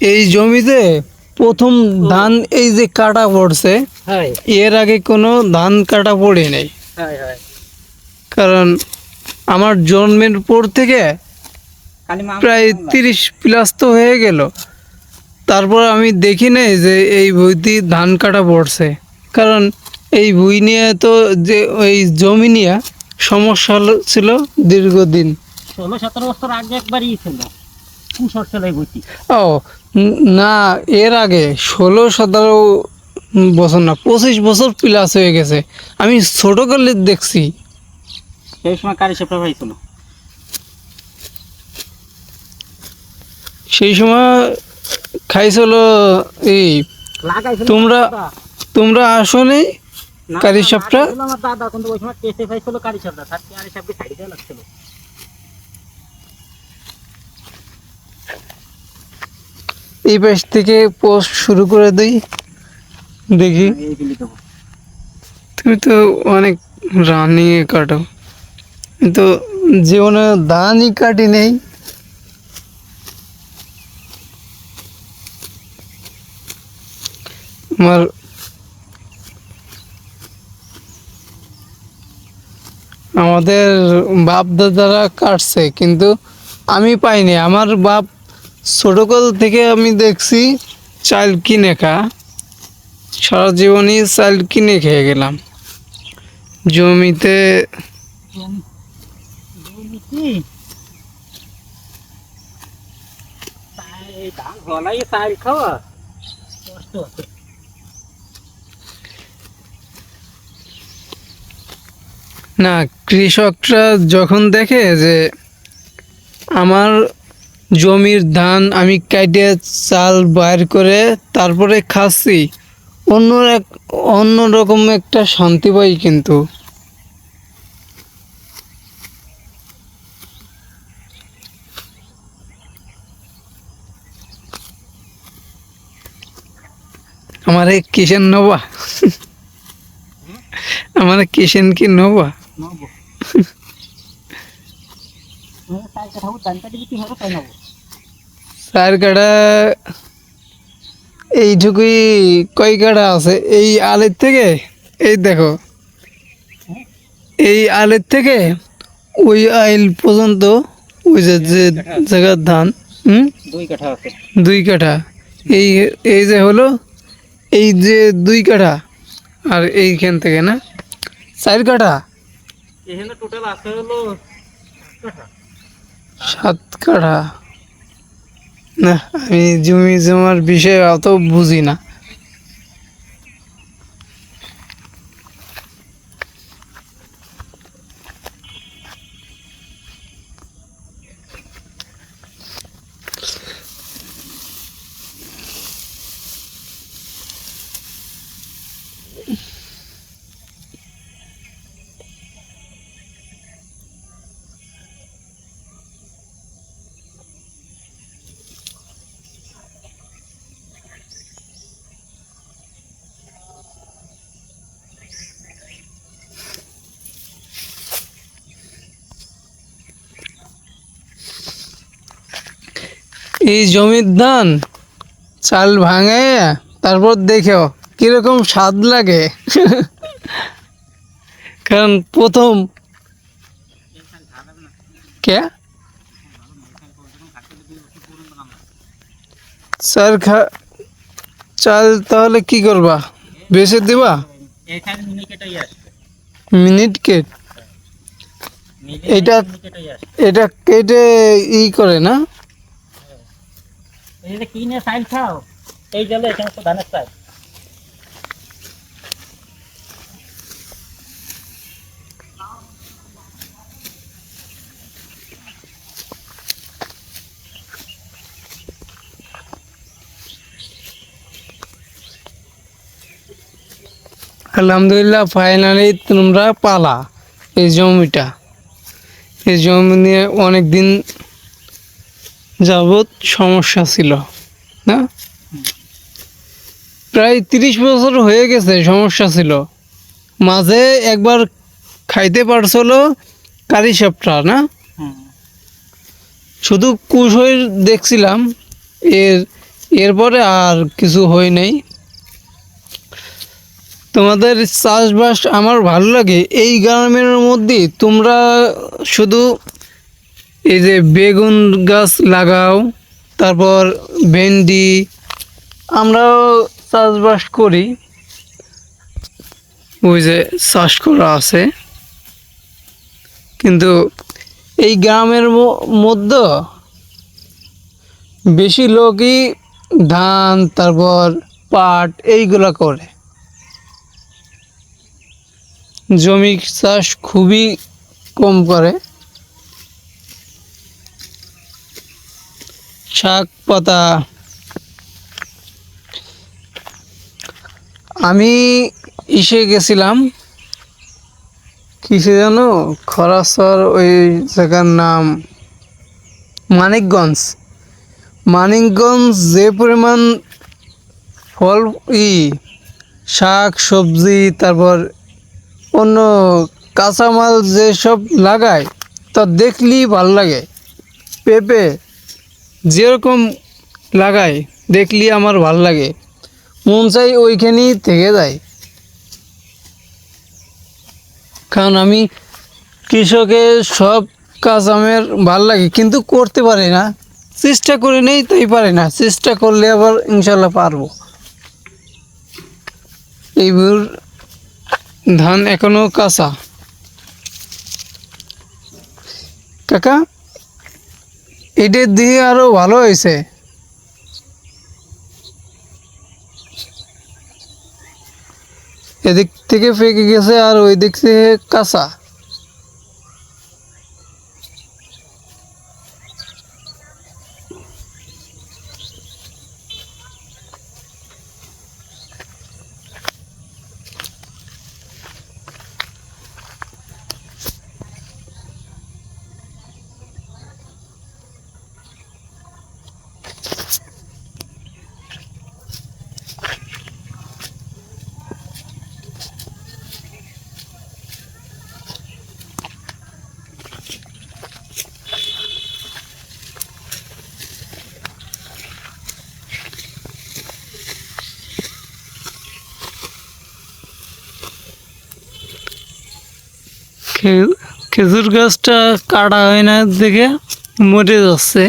এই জমিতে প্রথম ধান এই যে কাটা পড়ছে এর আগে কোনো ধান কাটা পড়ে নেই। কারণ আমার জন্মের পর থেকে প্রায় তিরিশ প্লাস তো হয়ে গেল। তারপর আমি দেখি নাই যে এই বইটি ধান কাটা পড়ছে। কারণ এই বই নিয়ে তো যে ওই জমি নিয়ে সমস্যা ছিল দীর্ঘদিন। ষোলো সতেরো বছর আগে একবারই ছিল ও না এর আগে ষোলো সতেরো বছর না পঁচিশ বছর প্লাস হয়ে গেছে। আমি ছোটোকালে দেখছি। সেই সময় কারি হয়েছিল? সেই সময় খাইছিল এই তোমরা- তোমরা আসো নেই কারি সাপটা? দাদা কিন্তু ওই সময় টেস্টে পাইছিল কারি সাপটা কারি সাপকে লাগছিল? এই পাশ থেকে পোস্ট শুরু করে দিই। দেখি। তুমি তো অনেক রানিংয়ে কাটো তো জীবনে ধানই কাটি নেই। আমার আমাদের বাপ দাদারা কাটছে, কিন্তু আমি পাইনি। আমার বাপ ছোটকাল থেকে আমি দেখছি চাল কিনে খা। সারা জীবনই চাল কিনে খেয়ে গেলাম। জমিতে না, কৃষকরা যখন দেখে যে আমার জমির ধান আমি কাটে চাল বাইর করে তারপরে খাচ্ছি। অন্য এক অন্যরকম একটা শান্তি পাই কিন্তু। আমার এই কিষেন নবা? আমার কিষেন কি নবা? নব চাল কাঠাবো ধান কাটি বিক্রি হবে তাই নেব চার কাটা এইটুকুই কয় কাটা আছে? এই আলের থেকে? এই দেখো। এই আলের থেকে ওই আইল পর্যন্ত ওই যে যে জায়গার ধান হুম? দুই কাঠা এই এই যে হলো এই যে দুই কাঠা। আর এইখান থেকে না চার কাঠা। সাত কাঠা। না আমি জমি জমার বিষয়ে অত বুঝি না। এই জমির ধান চাল ভাঙে তারপর দেখো কীরকম স্বাদ লাগে। কারণ প্রথম কে? চাল খা চাল তাহলে কি করবা? বেচে দিবা? মিনি মিনিট কেট। এটা- এটা কেটে ই করে না? এই যে কিনে চাল খাও এই জলে এই সমস্ত ধানের চাল আলহামদুলিল্লাহ ফাইনালি তোমরা পালা। এই জমিটা। এই জমি নিয়ে অনেক দিন যাবৎ সমস্যা ছিল, না? প্রায় তিরিশ বছর হয়ে গেছে সমস্যা ছিল। মাঝে একবার খাইতে পারছিল কারি সাপটা, না? শুধু কুশ হয়ে দেখছিলাম, এর, এরপরে আর কিছু হয় নাই। তোমাদের চাষবাস আমার ভালো লাগে, এই গ্রামের মধ্যে তোমরা শুধু এই যে বেগুন গাছ লাগাও, তারপর ভেন্ডি, আমরাও চাষবাস করি। ওই যে চাষ করা আছে। কিন্তু এই গ্রামের মধ্যে বেশি লোকই ধান, তারপর পাট এইগুলা করে। জমি চাষ খুবই কম করে। শাক, পাতা। আমি ইসে গেছিলাম। কিসে জানো? খরাসর ওই জায়গার নাম। মানিকগঞ্জ। মানিকগঞ্জ যে পরিমাণ ফল, ই, শাক, সবজি, তারপর অন্য কাঁচামাল যেসব লাগায়, তা দেখলেই ভালো লাগে। পেঁপে যেরকম লাগায়, দেখলি আমার ভালো লাগে। মন চাই ওইখানেই থেকে যায়। কারণ আমি কৃষকের সব কাজ আমার ভালো লাগে, কিন্তু করতে পারি না। চেষ্টা করে নেই, তাই পারি না। চেষ্টা করলে আবার ইনশাল্লাহ পারব। এইবার ধান এখনও কাঁচা। কাকা? এটার দিয়ে আরও ভালো হয়েছে। এদিক থেকে পেকে গেছে আর ওই দিক থেকে কাঁচা। খেজুর গাছটা কাটা হয় না, দেখে মরে যাচ্ছে।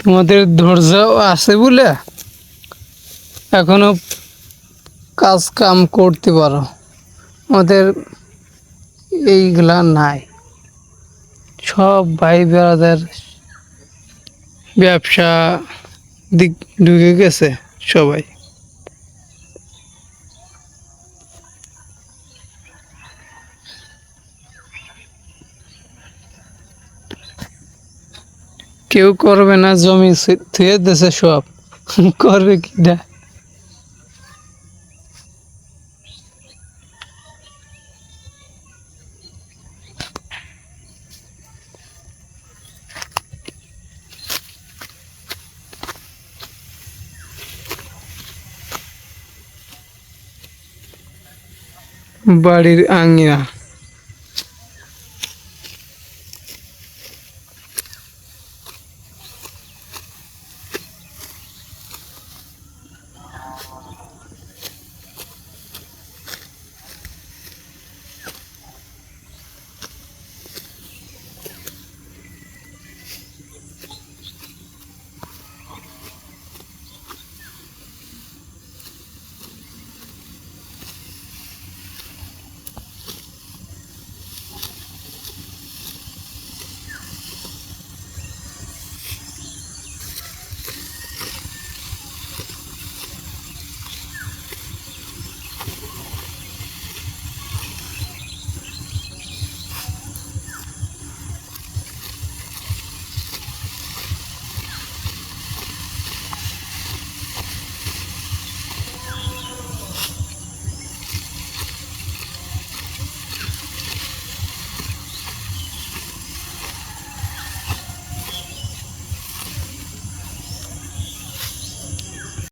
তোমাদের ধৈর্য আছে বলে এখনও কাজ কাম করতে পারো। আমাদের এইগুলা নাই। সব ভাই বেড়াদের ব্যবসা দিক ঢুকে গেছে সবাই। কেউ করবে না, জমি থুয়ে দিছে সব। করবে কিটা বাড়ির আঙিনা